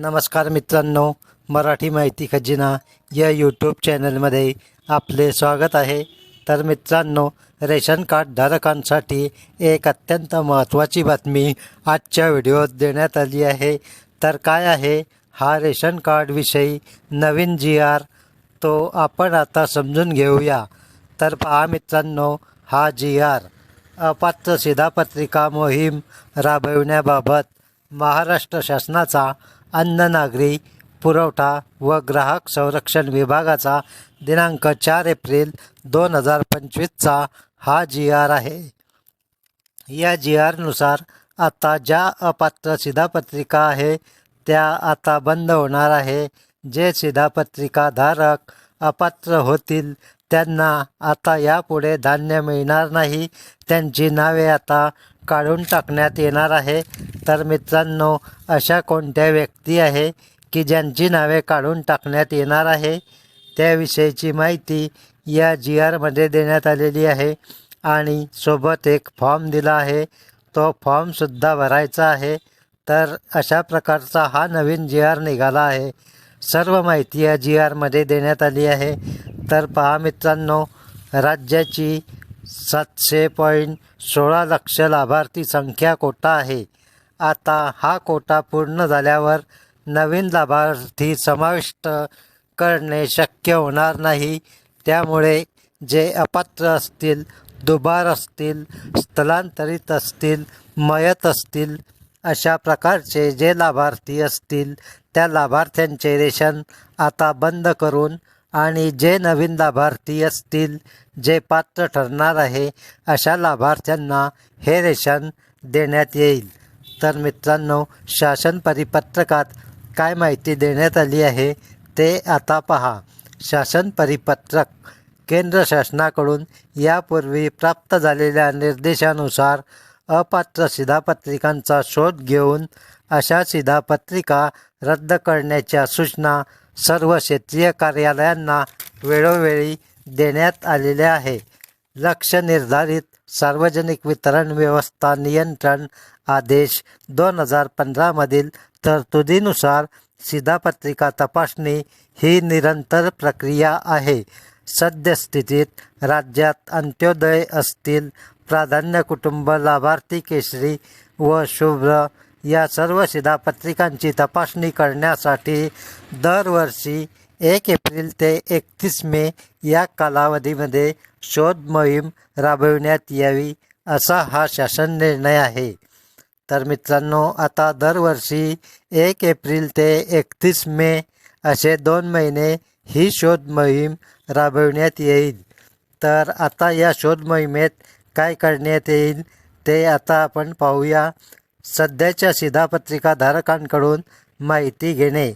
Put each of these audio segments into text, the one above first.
नमस्कार मित्रांनो मराठी माहिती खजिना या यूट्यूब चॅनलमध्ये आपले स्वागत आहे. तर मित्रांनो रेशन कार्ड धारकांसाठी एक अत्यंत महत्त्वाची बातमी आजच्या व्हिडिओत देण्यात आली आहे. तर काय आहे? हा रेशन कार्डविषयी नवीन जी आर तो आपण आता समजून घेऊया. तर पहा मित्रांनो हा जी आर अपात्र शिधापत्रिका मोहीम राबविण्याबाबत महाराष्ट्र शासनाचा अन्न नागरी पुरवठा व ग्राहक संरक्षण विभागाचा दिनांक चार एप्रिल दोन हजार पंचवीसचा हा जी आर आहे. या जी आरनुसार आता ज्या अपात्र शिधापत्रिका आहे त्या आता बंद होणार आहे. जे शिधापत्रिका धारक अपात्र होतील त्यांना आता यापुढे धान्य मिळणार नाही. त्यांची नावे आता काढून टाकण्यात येणार आहे. तर मित्रांनो अशा कोणत्या व्यक्ती आहे की ज्यांची नावे काढून टाकण्यात येणार आहे त्याविषयीची माहिती या जी आरमध्ये देण्यात आलेली आहे आणि सोबत एक फॉर्म दिला आहे. तो फॉर्मसुद्धा भरायचा आहे. तर अशा प्रकारचा हा नवीन जी आर निघाला आहे. सर्व माहिती या जी आरमध्ये देण्यात आली आहे. तर पहा मित्रांनो राज्याची सातशे पॉईंट सोळा लक्ष लाभार्थी संख्या कोटा आहे. आता हा कोटा पूर्ण झाल्यावर नवीन लाभार्थी समाविष्ट करणे शक्य होणार नाही. त्यामुळे जे अपात्र असतील दुबार असतील स्थलांतरित असतील मयत असतील अशा प्रकारचे जे लाभार्थी असतील त्या लाभार्थ्यांचे रेशन आता बंद करून आणि जे नवीन लाभार्थी असतील जे पात्र ठरणार आहे अशा लाभार्थ्यांना हे रेशन देण्यात येईल. तर मित्रांनो शासन परिपत्रकात काय माहिती देण्यात आली आहे ते आता पहा. शासन परिपत्रक केंद्र शासनाकडून यापूर्वी प्राप्त झालेल्या निर्देशानुसार अपात्र शिधापत्रिकांचा शोध घेऊन अशा शिधापत्रिका रद्द करण्याच्या सूचना सर्व क्षेत्रीय कार्यालयांना वेळोवेळी देण्यात आलेले आहे. लक्ष निर्धारित सार्वजनिक वितरण व्यवस्था नियंत्रण आदेश दोन हजार पंधरामधील तरतुदीनुसार शिधापत्रिका तपासणी ही निरंतर प्रक्रिया आहे. सद्यस्थितीत राज्यात अंत्योदय असतील प्राधान्य कुटुंब लाभार्थी केशरी व शुभ्र या सर्व शिधापत्रिकांची तपासणी करण्यासाठी दरवर्षी एक एप्रिल ते एकतीस मे या कालावधीमध्ये शोध मोहीम राबविण्यात यावी असा हा शासन निर्णय आहे. तर मित्रांनो आता दरवर्षी एक एप्रिल ते एकतीस मे असे दोन महिने ही शोध मोहीम राबविण्यात येईल. तर आता या शोध मोहिमेत काय करण्यात येईल ते आता आपण पाहूया. सध्याच्या शिधापत्रिका धारकांकडून माहिती घेणे.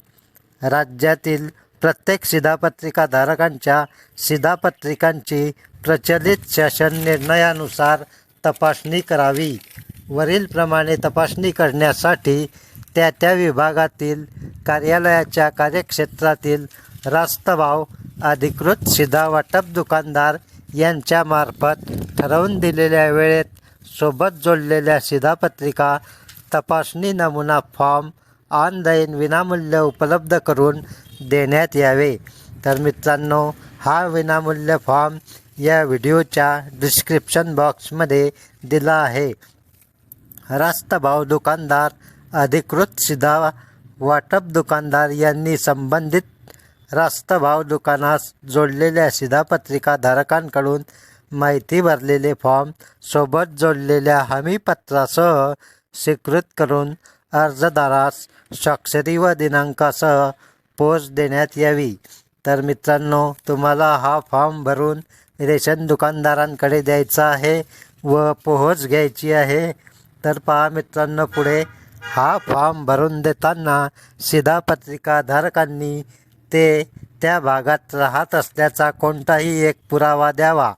राज्यातील प्रत्येक शिधापत्रिका धारकांच्या शिधापत्रिकांची प्रचलित शासन निर्णयानुसार तपासणी करावी. वरीलप्रमाणे तपासणी करण्यासाठी त्या त्या विभागातील कार्यालयाच्या कार्यक्षेत्रातील रास्तभाव अधिकृत शिधा वाटप दुकानदार यांच्यामार्फत ठरवून दिलेल्या वेळेत सोबत जोडलेल्या शिधापत्रिका तपासणी नमुना फॉर्म ऑनलाईन विनामूल्य उपलब्ध करून देण्यात यावे. तर मित्रांनो हा विनामूल्य फॉर्म या व्हिडिओच्या डिस्क्रिप्शन बॉक्समध्ये दिला आहे. रास्तभाव दुकानदार अधिकृत सिधा वाटप दुकानदार यांनी संबंधित रास्तभाव दुकानास जोडलेल्या शिधापत्रिका धारकांकडून माहिती भरलेले फॉर्म सोबत जोडलेल्या हमीपत्रासह स्वीकृत करून अर्जदारास स्वाक्षरी व दिनांकासह पोच देण्यात यावी. तर मित्रांनो तुम्हाला हा फॉर्म भरून रेशन दुकानदारांकडे द्यायचा आहे व पोहोच घ्यायची आहे. तर पहा मित्रांनो पुढे हा फॉर्म भरून देताना शिधापत्रिका धारकांनी ते त्या भागात राहत असल्याचा कोणताही एक पुरावा द्यावा.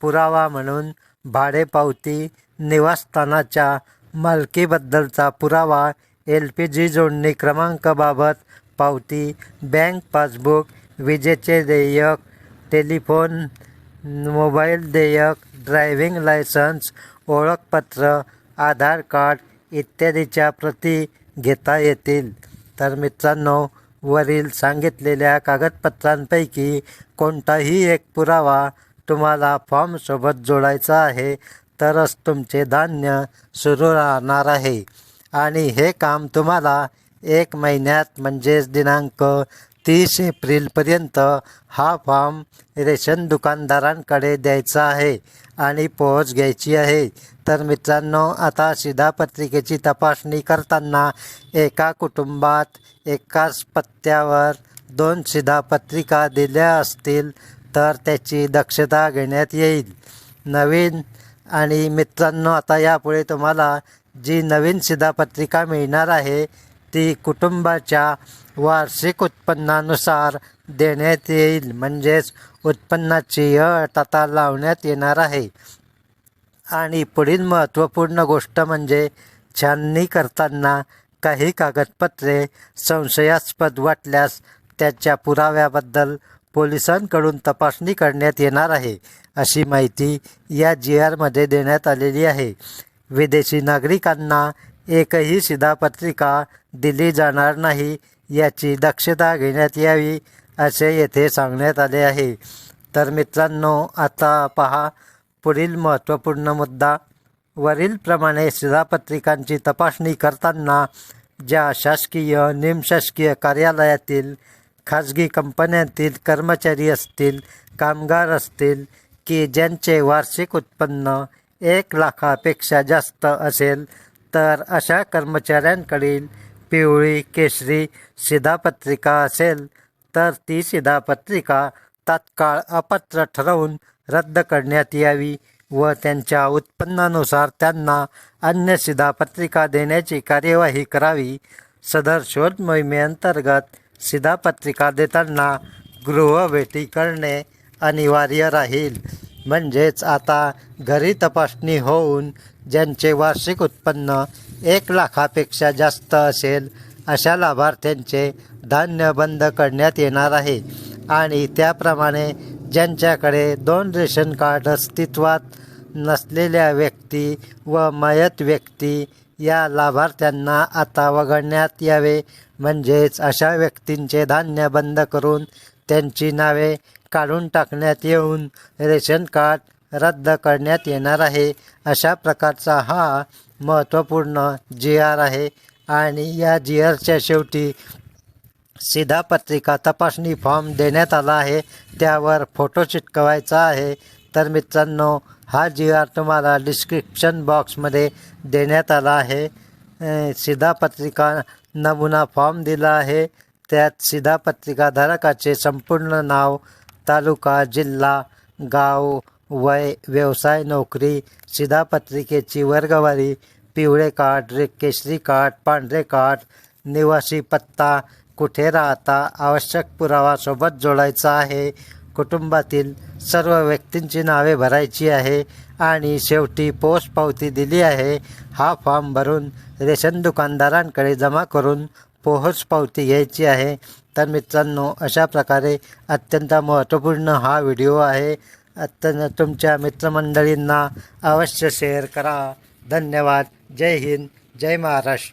पुरावा म्हणून भाडेपावती निवासस्थानाच्या मालकीबद्दलचा पुरावा एल पी जी जोडणी क्रमांकाबाबत पावती बँक पासबुक विजेचे देयक टेलिफोन मोबाईल देयक ड्रायव्हिंग लायसन्स ओळखपत्र आधार कार्ड इत्यादीच्या प्रती घेता येतील. तर मित्रांनो वरील सांगितलेल्या कागदपत्रांपैकी कोणताही एक पुरावा तुम्हाला फॉर्मसोबत जोडायचा आहे तरच तुमचे धान्य सुरू राहणार आहे. आणि हे काम तुम्हाला एक महिन्यात म्हणजेच दिनांक तीस एप्रिलपर्यंत हा फॉर्म रेशन दुकानदारांकडे द्यायचा आहे आणि पोहोच घ्यायची आहे. तर मित्रांनो आता शिधापत्रिकेची तपासणी करताना एका कुटुंबात एकाच पत्त्यावर दोन शिधापत्रिका दिल्या असतील तर त्याची दक्षता घेण्यात येईल. नवीन आणि मित्रांनो आता यापुढे तुम्हाला जी नवीन शिधापत्रिका मिळणार आहे ती कुटुंबाच्या वार्षिक उत्पन्नानुसार देण्यात येईल. म्हणजेच उत्पन्नाची अट आता लावण्यात येणार आहे. आणि पुढील महत्त्वपूर्ण गोष्ट म्हणजे छाननी करताना काही कागदपत्रे संशयास्पद वाटल्यास त्याच्या पुराव्याबद्दल पोलिसांकडून तपासणी करण्यात येणार आहे अशी माहिती या जी आरमध्ये देण्यात आलेली आहे. विदेशी नागरिकांना एकही शिधापत्रिका दिली जाणार नाही याची दक्षता घेण्यात यावी असे येथे सांगण्यात आले आहे. तर मित्रांनो आता पहा पुढील महत्त्वपूर्ण मुद्दा. वरीलप्रमाणे शिधापत्रिकांची तपासणी करताना ज्या शासकीय निमशासकीय कार्यालयातील खाजगी कंपन्यांतील कर्मचारी असतील कामगार असतील की ज्यांचे वार्षिक उत्पन्न एक लाखापेक्षा जास्त असेल तर अशा कर्मचाऱ्यांकडील पिवळी केशरी शिधापत्रिका असेल तर ती शिधापत्रिका तात्काळ अपात्र ठरवून रद्द करण्यात यावी व त्यांच्या उत्पन्नानुसार त्यांना अन्य शिधापत्रिका देण्याची कार्यवाही करावी. सदर शोध मोहिमेअंतर्गत शिधापत्रिका देताना गृहभेटी करणे अनिवार्य राहील. म्हणजेच आता घरी तपासणी होऊन ज्यांचे वार्षिक उत्पन्न एक लाखापेक्षा जास्त असेल अशा लाभार्थ्यांचे धान्य बंद करण्यात येणार आहे. आणि त्याप्रमाणे ज्यांच्याकडे दोन रेशन कार्ड अस्तित्वात नसलेल्या व्यक्ती व मयत व्यक्ती या लाभार्थ्यांना आता वगळण्यात यावे. म्हणजेच अशा व्यक्तींचे धान्य बंद करून त्यांची नावे काढून टाकण्यात येऊन रेशन कार्ड रद्द करण्यात येणार आहे. अशा प्रकारचा हा महत्त्वपूर्ण जी आर आहे. आणि या जी आरच्या शेवटी शिधापत्रिका तपासणी फॉर्म देण्यात आला आहे. त्यावर फोटो चिटकवायचा आहे. तर मित्रांनो हा जी आर तुम्हाला डिस्क्रिप्शन बॉक्समध्ये देण्यात आला आहे. अ, शिधापत्रिका नमुना फॉर्म दिला आहे. त्यात शिधापत्रिका धारकाचे संपूर्ण नाव तालुका जिल्हा गाव वय व्यवसाय नोकरी शिधापत्रिकेची वर्गवारी पिवळे कार्ड रे केशरी कार्ड पांढरे कार्ड निवासी पत्ता कुठे राहता आवश्यक पुरावा सोबत जोडायचा आहे. कुटुंबातील सर्व व्यक्तींची नावे भरायची आहे आणि शेवटी पोस्ट पावती दिली आहे. हा फॉर्म भरून रेशन दुकानदारांकडे जमा करून पोहोच पावती घ्यायची आहे. तर मित्रांनो अशा प्रकारे अत्यंत महत्त्वपूर्ण हा व्हिडिओ आहे. अत्यंत तुमच्या मित्रमंडळींना अवश्य शेअर करा. धन्यवाद. जय हिंद. जय महाराष्ट्र.